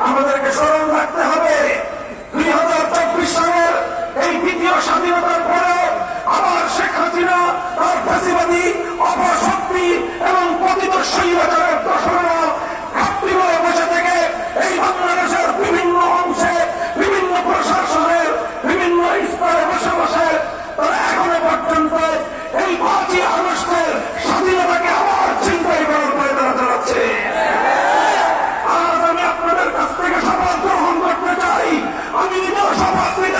আমাদেরকে স্মরণ রাখতে হবে, দুই হাজার চব্বিশ সালের এই দ্বিতীয় স্বাধীনতার পরে আবার শেখ হাসিনা তার ফাঁসিবাদী অপশক্তি এবং পতিত 犯规的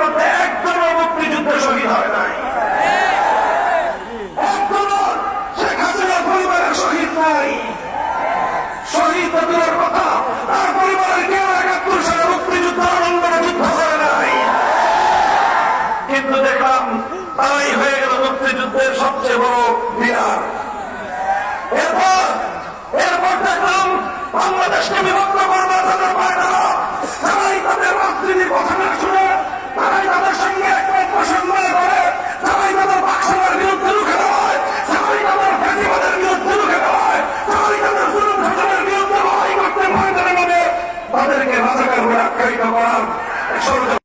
আখ্যায়িত করার